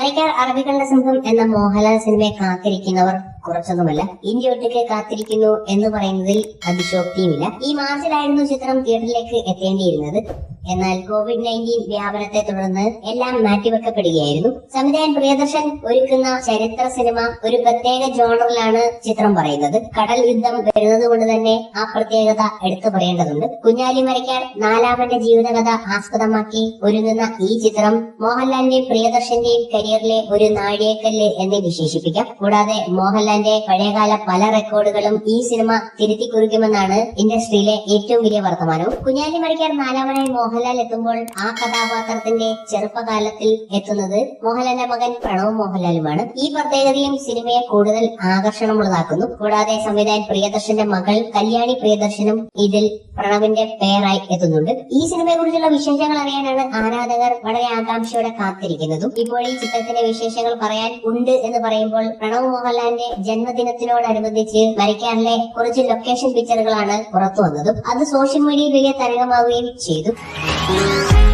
മലക്കാർ അറബികളുടെ സംഘം എന്ന മോഹൻലാൽ സിനിമയെ കാത്തിരിക്കുന്നവർ കുറച്ചൊന്നുമല്ല. ഇന്ത്യ ഒട്ടുക്കെ കാത്തിരിക്കുന്നു എന്ന് പറയുന്നതിൽ അതിശോക്തിയുമില്ല ഈ മാർച്ചിലായിരുന്നു ചിത്രം തിയേറ്ററിലേക്ക് എത്തേണ്ടിയിരുന്നത്. എന്നാൽ കോവിഡ് നയന്റീൻ വ്യാപനത്തെ തുടർന്ന് എല്ലാം മാറ്റിവെക്കപ്പെടുകയായിരുന്നു. സംവിധായകൻ പ്രിയദർശൻ ഒരുക്കുന്ന ചരിത്ര സിനിമ ഒരു പ്രത്യേക ജോണറിലാണ് ചിത്രം പറയുന്നത്. കടൽ യുദ്ധം വരുന്നത് കൊണ്ട് തന്നെ ആ പ്രത്യേകത എടുത്തു പറയേണ്ടതുണ്ട്. കുഞ്ഞാലി മരയ്ക്കാൻ നാലാമന്റെ ജീവിതകഥ ആസ്പദമാക്കി ഒരുങ്ങുന്ന ഈ ചിത്രം മോഹൻലാലിന്റെയും പ്രിയദർശന്റെയും കരിയറിലെ ഒരു നാഴികക്കല്ല് എന്ന് വിശേഷിപ്പിക്കാം. കൂടാതെ മോഹൻലാലിന്റെ പഴയകാല പല റെക്കോർഡുകളും ഈ സിനിമ തിരുത്തി കുറിക്കുമെന്നാണ് ഇൻഡസ്ട്രിയിലെ ഏറ്റവും വലിയ വർത്തമാനവും. കുഞ്ഞാലി മരയ്ക്കാർ നാലാമനായി മോഹൻലാൽ എത്തുമ്പോൾ ആ കഥാപാത്രത്തിന്റെ ചെറുപ്പകാലത്തിൽ എത്തുന്നത് മോഹൻലാലിന്റെ മകൻ പ്രണവ് മോഹൻലാലുമാണ്. ഈ പ്രത്യേകതയും സിനിമയെ കൂടുതൽ ആകർഷണമുള്ളതാക്കുന്നു. കൂടാതെ സംവിധായകൻ പ്രിയദർശന്റെ മകൾ കല്യാണി പ്രിയദർശനും ഇതിൽ പ്രണവിന്റെ പേരായി എത്തുന്നുണ്ട്. ഈ സിനിമയെ കുറിച്ചുള്ള വിശേഷങ്ങൾ അറിയാനാണ് ആരാധകർ വളരെ ആകാംക്ഷയോടെ കാത്തിരിക്കുന്നതും. ഇപ്പോൾ ഈ ചിത്രത്തിന്റെ വിശേഷങ്ങൾ പറയാൻ ഉണ്ട് എന്ന് പറയുമ്പോൾ പ്രണവ് മോഹൻലാലിന്റെ ജന്മദിനത്തിനോടനുബന്ധിച്ച് വരയ്ക്കാനുള്ള കുറച്ച് ലൊക്കേഷൻ പിക്ചറുകളാണ് പുറത്തു വന്നതും അത് സോഷ്യൽ മീഡിയയിൽ വലിയ തരംഗമാവുകയും ചെയ്തു. Thank you.